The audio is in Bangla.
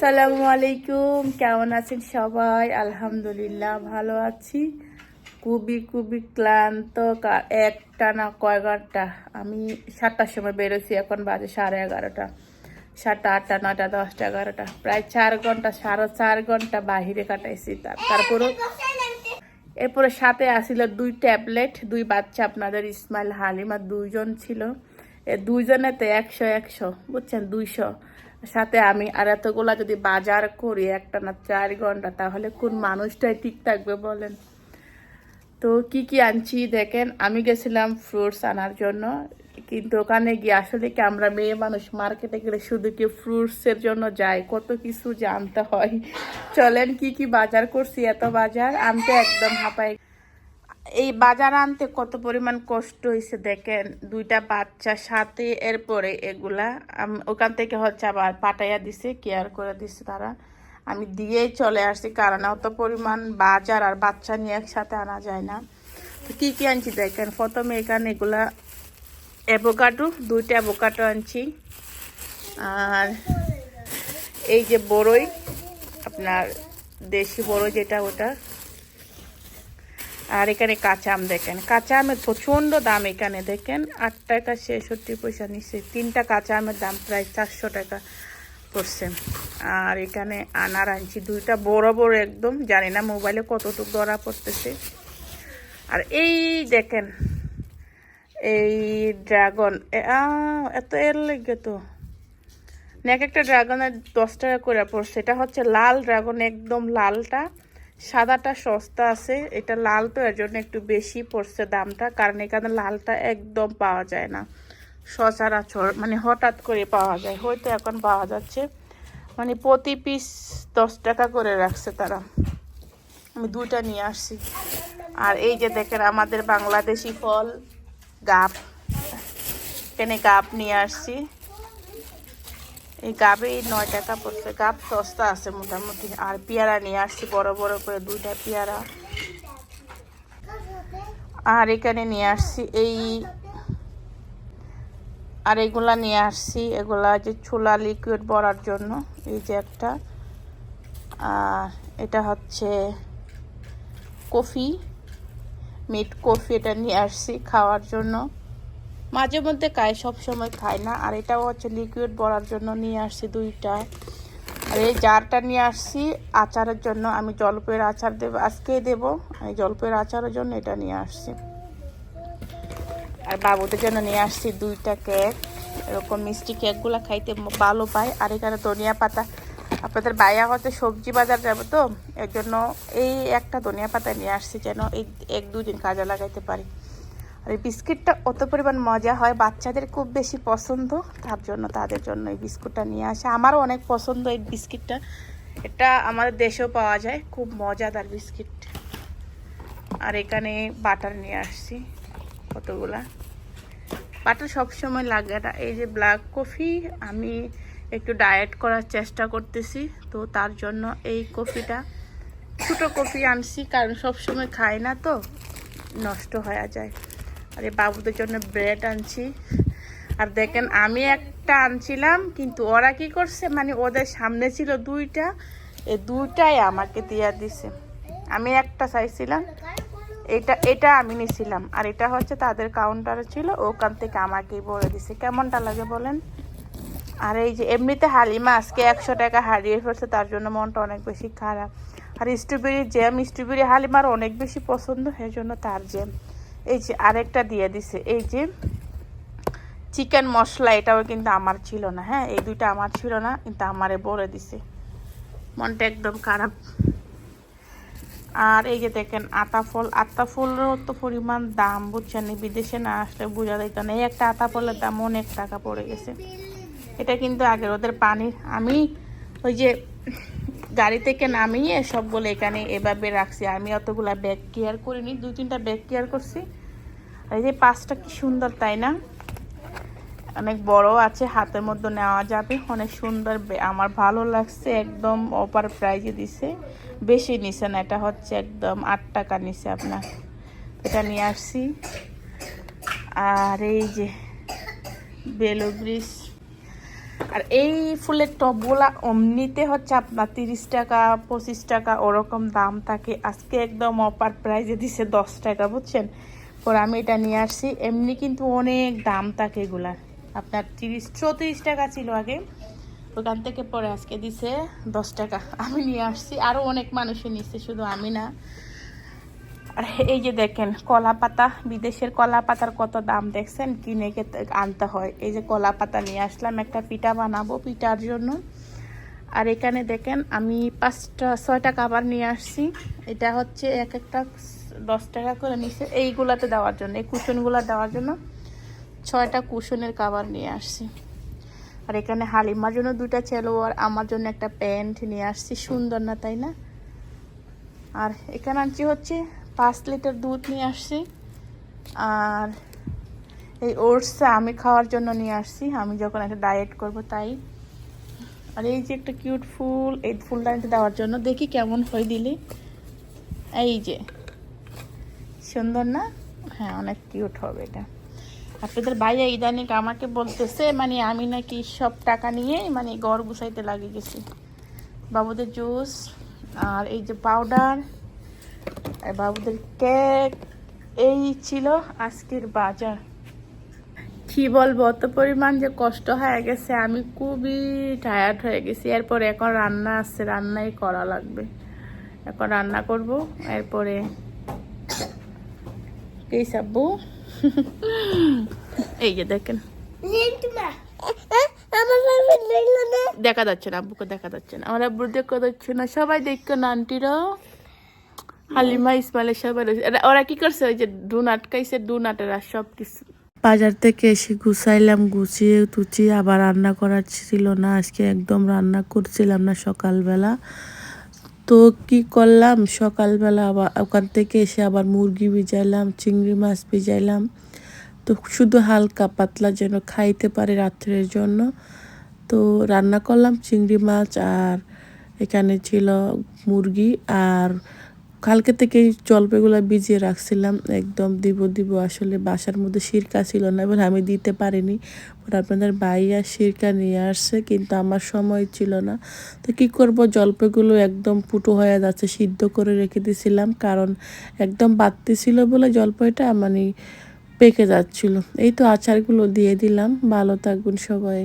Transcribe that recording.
সালামু আলাইকুম, কেমন আছেন সবাই? আলহামদুলিল্লাহ, ভালো আছি। খুবই খুবই ক্লান্ত একটা না কয় ঘণ্টা। আমি সাতটার সময় বেরোছি এখন বাজে সাড়ে এগারোটা। সাতটা, আটটা নটা দশটা, এগারোটা। প্রায় চার ঘণ্টা, সাড়ে চার ঘণ্টা বাহিরে কাটাইছি তার তারপরেও এরপরে সাথে আসিল দুই ট্যাবলেট, দুই বাচ্চা আপনাদের ইসমাইল হালিমা, দুইজন ছিল। এ দুইজনেতে একশো একশো, বুঝছেন? দুইশো। সাথে আমি আর এতগুলা যদি বাজার করি একটা না চার ঘণ্টা, তাহলে কোন মানুষটাই ঠিক থাকবে বলেন? তো কি কি আনছি দেখেন, আমি গেছিলাম ফ্রুটস আনার জন্য, কিন্তু ওখানে গিয়ে আসলে কি আমরা মেয়ে মানুষ মার্কেটে গেলে শুধু কি ফ্রুটসের জন্য যাই? কত কিছু জানতে হয়। চলেন কি কি বাজার করছি, এত বাজার আনতে একদম হাঁপাই এই বাজার আনতে কত পরিমাণ কষ্ট হয়েছে দেখেন, দুইটা বাচ্চা, সাথে এরপরে এগুলা ওখান থেকে হচ্ছে আবার পাঠাইয়া দিছে কেয়ার করে দিছে তারা। আমি দিয়েই চলে আসছি, কারণ অত পরিমাণ বাজার আর বাচ্চা নিয়ে একসাথে আনা যায় না। তো কী কী আনছি দেখেন, প্রথমে এখানে এগুলা অ্যাভোকাডো দুইটা অ্যাভোকাডো আনছি। আর এই যে বড়ই, আপনার দেশি বড়ই যেটা ওটা আর এখানে কাঁচা আম দেখেন। কাঁচা আমের প্রচণ্ড দাম এখানে দেখেন। আট টাকা ছেষট্টি পয়সা নিচ্ছে। তিনটা কাঁচা আমের দাম প্রায় চারশো টাকা পড়ছে। আর এখানে আনার আনছি। দুইটা বড় বড় একদম। জানি না মোবাইলে কতটুকু ধরা পড়তেছে। আর এই দেখেন, এই ড্রাগন। এত এর লেগে তো। এক একটা ড্রাগনের দশ টাকা করে পড়ছে। এটা হচ্ছে লাল ড্রাগন, একদম লালটা। সাদাটা সস্তা আছে, এটা লাল তো এর জন্য একটু বেশি পড়ছে দামটা, কারণ এখানে লালটা একদম পাওয়া যায় না। সচরাচর মানে হঠাৎ করে পাওয়া যায়, হয়তো এখন পাওয়া যাচ্ছে। মানে প্রতি পিস দশ টাকা করে রাখছে তারা। আমি দুইটা নিয়ে আসছি। আর এই যে দেখেন, আমাদের বাংলাদেশি ফল, গাপ। এখানে গাপ নিয়ে আসছি। এই গাবে নয় টাকা পড়ছে গাব সস্তা আছে মোটামুটি। আর পেয়ারা নিয়ে আসছি, বড় বড় করে দুইটা পেয়ারা। আর এখানে নিয়ে আসছি এই, আর এগুলা নিয়ে আসছি, এগুলা যে ছোলা লিকুইড বড়ার জন্য, এই যে একটা। আর এটা হচ্ছে কফি, মিট কফি এটা নিয়ে আসছি খাওয়ার জন্য। মাঝে মধ্যে খাই সময় খাই না। আর এটাও হচ্ছে লিকুইড বড়ার জন্য নিয়ে আসছি দুইটা। আর এই জারটা নিয়ে আসছি আচারের জন্য। আমি জলপের আচার দেবো আজকেই দেবো। এই জলপের আচারের জন্য এটা নিয়ে আসছি। আর বাবুদের জন্য নিয়ে আসছি দুইটা কেক এরকম মিষ্টি কেকগুলো খাইতে ভালো পায়। আর এখানে ধনিয়া পাতা। আপনাদের বাইয়া হচ্ছে সবজি বাজার যাবে তো। এর জন্য এই একটা ধনিয়া পাতা নিয়ে আসছি যেন এই এক দুদিন কাজে লাগাইতে পারি। আর এই বিস্কিটটা অত পরিমাণ মজা হয়, বাচ্চাদের খুব বেশি পছন্দ, তার জন্য তাদের জন্য এই বিস্কুটটা নিয়ে আসে। আমারও অনেক পছন্দ এই বিস্কিটটা। এটা আমাদের দেশেও পাওয়া যায়, খুব মজাদার বিস্কিট। আর এখানে বাটার নিয়ে আসছি, কতগুলা। বাটার সবসময় লাগে না। এই যে ব্ল্যাক কফি, আমি একটু ডায়েট করার চেষ্টা করতেছি, তো তার জন্য এই কফিটা, ছোটো কফি আনছি, কারণ সবসময় খাই না তো, নষ্ট হয়ে যায়। আর এই বাবুদের জন্য ব্রেড আনছি। আর দেখেন, আমি একটা আনছিলাম, কিন্তু ওরা কি করছে? মানে ওদের সামনে ছিল দুইটা, এই দুইটাই আমাকে দিয়ে দিছে। আমি একটা চাইছিলাম, এটা এটা আমি নিছিলাম। আর এটা হচ্ছে তাদের কাউন্টারে ছিল, ওখান থেকে আমাকেই বলে দিছে। কেমনটা লাগে বলেন? আর এই যে এমনিতে হালিমা আজকে একশো টাকা হারিয়ে ফেলছে, তার জন্য মনটা অনেক বেশি খারাপ। আর স্ট্রবেরি জ্যাম স্ট্রবেরি হালিমার অনেক বেশি পছন্দ সেই জন্য তার জ্যাম এই যে আরেকটা দিয়ে দিছে, এই যে চিকেন মশলা, এটাও কিন্তু আমার ছিল না হ্যাঁ? এই দুইটা আমার ছিল না, কিন্তু আমারে বলে দিছে। মনটা একদম খারাপ। আর এই যে দেখেন, আতা ফল, আতা ফলেরও তো পরিমাণ দাম, বুঝছেন বিদেশে না আসলে বোঝা যেত না। এই একটা আতা ফলের দাম অনেক টাকা পড়ে গেছে। এটা কিন্তু আগের ওদের পানির, আমি ওই যে গাড়ি থেকে নামিয়ে সবগুলো এখানে এভাবে রাখছি। আমি অতগুলা ব্যাগ কেয়ার করিনি, দুই তিনটা ব্যাগ কেয়ার করছি। এই যে পাঁচটা কি সুন্দর, তাই না? অনেক বড় আছে, হাতের মধ্যে নেওয়া যাবে। অনেক সুন্দর আমার ভালো লাগছে, একদম অপার প্রাইজে দিছে। বেশি নিছে না, এটা হচ্ছে একদম আট টাকা নিছে আপনার। এটা নিয়ে আসছি। আর এই যে বেলো ব্রিজ। আর এই ফুলের টবগুলা অমনিতে হচ্ছে আপনার তিরিশ টাকা, পঁচিশ টাকা ওরকম দাম থাকে। আজকে একদম অপার প্রাইজে দিছে দশ টাকা, বুঝছেন? পরে আমি এটা নিয়ে আসছি। এমনি কিন্তু অনেক দাম থাকে এগুলার। আপনার তিরিশ, চৌত্রিশ টাকা ছিল আগে। ওখান থেকে পরে আজকে দিছে দশ টাকা। আমি নিয়ে আসছি। আরও অনেক মানুষই নিচ্ছে শুধু আমি না। আর এই যে দেখেন কলা পাতা বিদেশের কলা পাতার কত দাম দেখছেন? কিনে আনতে হয়। এই যে কলা পাতা নিয়ে আসলাম, একটা পিঠা বানাবো পিঠার জন্য। আর এখানে দেখেন, আমি পাঁচটা, ছয়টা কাবার নিয়ে আসছি। এটা হচ্ছে এক একটা দশ টাকা করে নিচ্ছে এইগুলাতে দেওয়ার জন্য, এই কুশনগুলো দেওয়ার জন্য ছয়টা কুশনের কাবার নিয়ে আসছি। আর এখানে হালিমার জন্য ছেলে আর আমার জন্য একটা প্যান্ট নিয়ে আসছি। সুন্দর না, তাই না? আর এখানে আনছি হচ্ছে পাঁচ লিটার দুধ নিয়ে আসছি। আর এই ওটসটা আমি খাওয়ার জন্য নিয়ে আসছি। আমি যখন একটা ডায়েট করব তাই। আর এই যে একটা কিউট ফুল, এই ফুলটা ফুলদানিতে দেওয়ার জন্য দেখি কেমন হয়ে দিলে। এই যে, সুন্দর না? হ্যাঁ অনেক কিউট হবে এটা। আপনাদের ভাইয়া ইদানিক আমাকে বলতেছে মানে আমি নাকি সব টাকা নিয়ে মানে গড় গুছাইতে লাগিয়ে গেছি। বাবুদের জুস, আর এই যে পাউডার আর বাবুদের কেক, এই ছিল আজকের বাজার। কি বলব, অত পরিমাণ যে কষ্ট হয়ে গেছে, আমি খুবই টায়ার্ড হয়ে গেছি। এরপর এখন রান্না আসছে রান্নাই করা লাগবে। এখন রান্না করব, এরপরে কি সাব্বু। এই যে দেখেন। দেখা যাচ্ছে না, আব্বুকে দেখা যাচ্ছে না, আমার আব্বুর দেখা যাচ্ছে না। সবাই দেখো না আন্টিরা হালিমা ইসমাইলের সবাই ওরা কি করছে ওই যে ডুন আটকাইছে ডুন আটেরা সব কিছু। বাজার থেকে এসে গুছাইলাম, গুছিয়ে টুচিয়ে আবার রান্না করার ছিল না। আজকে একদম রান্না করছিলাম না সকালবেলা। তো কি করলাম? সকালবেলা আবার ওখান থেকে এসে আবার মুরগি ভিজাইলাম, চিংড়ি মাছ ভিজাইলাম। তো শুধু হালকা পাতলা যেন খাইতে পারে রাত্রের জন্য। তো রান্না করলাম চিংড়ি মাছ আর এখানে ছিল মুরগি আর কালকে থেকে জলপাইগুলো ভিজিয়ে রাখছিলাম, একদম দিব দিব। আসলে বাসার মধ্যে সিরকা ছিল না, এবার আমি দিতে পারিনি। ওরা আপনাদের বাইয়া সিরকা নিয়ে আসছে, কিন্তু আমার সময় ছিল না। তো কি করব জলপাইগুলো একদম পুটো হয়ে যাচ্ছে, সিদ্ধ করে রেখে দিয়েছিলাম কারণ একদম বাড়তি ছিল বলে জলপাইটা মানে পেকে যাচ্ছিল। এই তো আচারগুলো দিয়ে দিলাম, ভালো থাকবেন সবাই।